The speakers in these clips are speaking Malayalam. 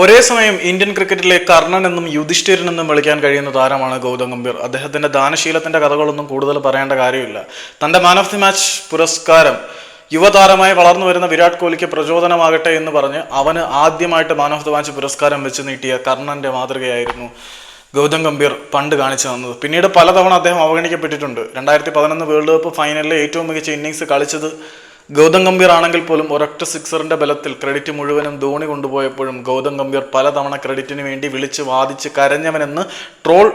ഒരേ സമയം ഇന്ത്യൻ ക്രിക്കറ്റിലെ കർണൻ എന്നും യുധിഷ്ഠിരൻ എന്നും വിളിക്കാൻ കഴിയുന്ന താരമാണ് ഗൗതം ഗംഭീർ. അദ്ദേഹത്തിന്റെ ദാനശീലത്തിന്റെ കഥകളൊന്നും കൂടുതൽ പറയേണ്ട കാര്യമില്ല. തന്റെ മാൻ ഓഫ് ദി മാച്ച് പുരസ്കാരം യുവതാരമായി വളർന്നു വരുന്ന വിരാട് കോഹ്ലിക്ക് പ്രചോദനമാകട്ടെ എന്ന് പറഞ്ഞ് അവന് ആദ്യമായിട്ട് മാൻ ഓഫ് ദി മാച്ച് പുരസ്കാരം വെച്ച് നീട്ടിയ കർണന്റെ മാതൃകയായിരുന്നു ഗൗതം ഗംഭീർ പണ്ട് കാണിച്ചു തന്നത്. പിന്നീട് പലതവണ അദ്ദേഹം അവഗണിക്കപ്പെട്ടിട്ടുണ്ട്. രണ്ടായിരത്തി പതിനൊന്ന് വേൾഡ് കപ്പ് ഫൈനലിലെ ഏറ്റവും മികച്ച ഇന്നിങ്സ് കളിച്ചത് ഗൗതം ഗംഭീർ ആണെങ്കിൽ പോലും ഒരൊറ്റ സിക്സറിന്റെ ബലത്തിൽ ക്രെഡിറ്റ് മുഴുവനും ധോണി കൊണ്ടുപോയപ്പോഴും ഗൗതം ഗംഭീർ പലതവണ ക്രെഡിറ്റിന് വേണ്ടി വിളിച്ച് വാദിച്ച് കരഞ്ഞവനെന്ന് ട്രോൾ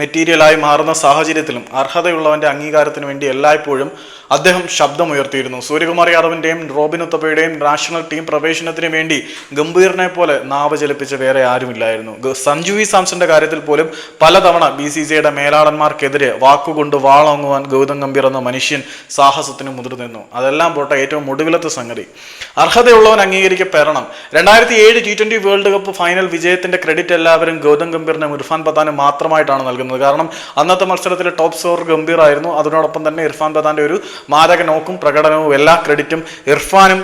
മെറ്റീരിയലായി മാറുന്ന സാഹചര്യത്തിലും അർഹതയുള്ളവന്റെ അംഗീകാരത്തിന് വേണ്ടി എല്ലായ്പ്പോഴും അദ്ദേഹം ശബ്ദമുയർത്തിയിരുന്നു. സൂര്യകുമാർ യാദവിന്റെയും റോബിൻ ഉത്തപ്പയുടെയും നാഷണൽ ടീം പ്രവേശനത്തിന് വേണ്ടി ഗംഭീറിനെ പോലെ നാവ് ചലിപ്പിച്ച വേറെ ആരുമില്ലായിരുന്നു. സഞ്ജു വി സാംസന്റെ കാര്യത്തിൽ പോലും പലതവണ ബി സി സിയുടെ മേലാളന്മാർക്കെതിരെ വാക്കുകൊണ്ട് വാളോങ്ങുവാൻ ഗൗതം ഗംഭീർ എന്ന മനുഷ്യൻ സാഹസത്തിന് മുതിർന്നിരുന്നു അതെല്ലാം പോട്ടെ ഏറ്റവും ഒടുവിലത്തെ സംഗതി. അർഹതയുള്ളവൻ അംഗീകരിക്കപ്പെടണം. രണ്ടായിരത്തി ഏഴ് T twenty world cup final വിജയത്തിന്റെ ക്രെഡിറ്റ് എല്ലാവരും ഗൗതം ഗംഭീറിനും ഇർഫാൻ പത്താനും മാത്രമായിട്ടാണ് നൽകുന്നത്. കാരണം അന്നത്തെ മത്സരത്തിലെ ടോപ്പ് സ്കോർ ഗംഭീർ ആയിരുന്നു അതിനോടൊപ്പം തന്നെ ഇർഫാൻ പത്താന്റെ ഒരു മാരക നോക്കും പ്രകടനവും എല്ലാ ക്രെഡിറ്റും ഇർഫാനും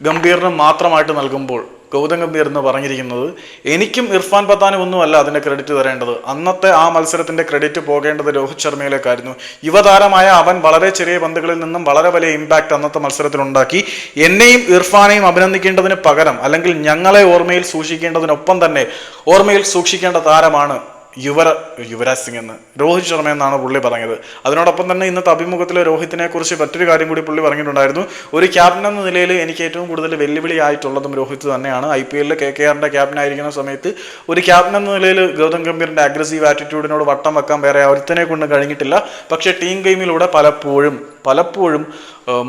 ഗംഭീറിനും മാത്രമായിട്ട് നൽകുമ്പോൾ ഗൗതം ഗംഭീർ എന്ന് പറഞ്ഞിരിക്കുന്നത് എനിക്കും ഇർഫാൻ പത്താനും ഒന്നുമല്ല അതിന്റെ ക്രെഡിറ്റ് തരേണ്ടത്. അന്നത്തെ ആ മത്സരത്തിന്റെ ക്രെഡിറ്റ് പോകേണ്ടത് രോഹിത് ശർമ്മയിലേക്കായിരുന്നു. യുവതാരമായ അവൻ വളരെ ചെറിയ പന്തുകളിൽ നിന്നും വളരെ വലിയ ഇമ്പാക്റ്റ് അന്നത്തെ മത്സരത്തിൽ ഉണ്ടാക്കി എന്നെയും ഇർഫാനെയും അഭിനന്ദിക്കേണ്ടതിന് പകരം അല്ലെങ്കിൽ ഞങ്ങളെ ഓർമ്മയിൽ സൂക്ഷിക്കേണ്ടതിനൊപ്പം തന്നെ ഓർമ്മയിൽ സൂക്ഷിക്കേണ്ട താരമാണ് യുവര യുവരാജ് സിംഗ് എന്ന്. രോഹിത് ശർമ്മ എന്നാണ് പുള്ളി പറഞ്ഞത്. അതിനോടൊപ്പം തന്നെ ഇന്നത്തെ അഭിമുഖത്തിൽ രോഹിത്തിനെ കുറിച്ച് മറ്റൊരു കാര്യം കൂടി പുള്ളി പറഞ്ഞിട്ടുണ്ടായിരുന്നു. ഒരു ക്യാപ്റ്റൻ എന്ന നിലയിൽ എനിക്ക് ഏറ്റവും കൂടുതൽ വെല്ലുവിളി ആയിട്ടുള്ളതും രോഹിത് തന്നെയാണ്. ഐ പി എല്ലിൽ കെ കെ ആറിന്റെ ക്യാപ്റ്റൻ ആയിരിക്കുന്ന സമയത്ത് ഒരു ക്യാപ്റ്റൻ എന്ന നിലയിൽ ഗൗതം ഗംഭീറിന്റെ അഗ്രസീവ് ആറ്റിറ്റ്യൂഡിനോട് വട്ടം വെക്കാൻ വേറെ ഒരുത്തനെ കൊണ്ട് കഴിഞ്ഞിട്ടില്ല. പക്ഷേ ടീം ഗെയിമിലൂടെ പലപ്പോഴും പലപ്പോഴും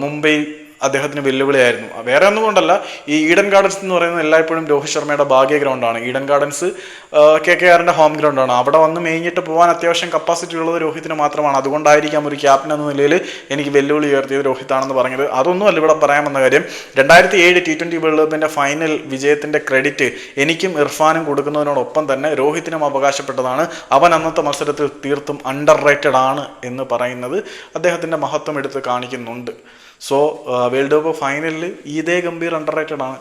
മുംബൈ അദ്ദേഹത്തിന് വെല്ലുവിളിയായിരുന്നു. വേറെ ഒന്നും കൊണ്ടല്ല ഈ ഈഡൻ ഗാർഡൻസ് എന്ന് പറയുന്നത് എല്ലായ്പ്പോഴും രോഹിത് ശർമ്മയുടെ ഭാഗ്യ ഗ്രൗണ്ടാണ് ഈഡൻ ഗാർഡൻസ് കെ കെ ആറിന്റെ ഹോം ഗ്രൗണ്ടാണ് അവിടെ വന്ന് മേഞ്ഞിട്ട് പോകാൻ അത്യാവശ്യം കപ്പാസിറ്റി ഉള്ളത് രോഹിത്തിന് മാത്രമാണ്. അതുകൊണ്ടായിരിക്കാം ഒരു ക്യാപ്റ്റൻ എന്ന നിലയിൽ എനിക്ക് വെല്ലുവിളി ഉയർത്തിയത് രോഹിത്താണെന്ന് പറഞ്ഞത്. അതൊന്നുമല്ല ഇവിടെ പറയാൻ വന്ന കാര്യം. രണ്ടായിരത്തി ഏഴ് ടി ട്വന്റി വേൾഡ് കപ്പിന്റെ ഫൈനൽ വിജയത്തിന്റെ ക്രെഡിറ്റ് എനിക്കും ഇർഫാനും കൊടുക്കുന്നതിനോടൊപ്പം തന്നെ രോഹിത്തിനും അവകാശപ്പെട്ടതാണ്. അവൻ അന്നത്തെ മത്സരത്തിൽ തീർത്തും അണ്ടർ റേറ്റഡ് ആണ് എന്ന് പറയുന്നത് അദ്ദേഹത്തിന്റെ മഹത്വം എടുത്ത് കാണിക്കുന്നുണ്ട്. സോ വേൾഡ് കപ്പ് ഫൈനലിൽ ഇതേ ഗംഭീർ അണ്ടർ റേറ്റഡ് ആണ്.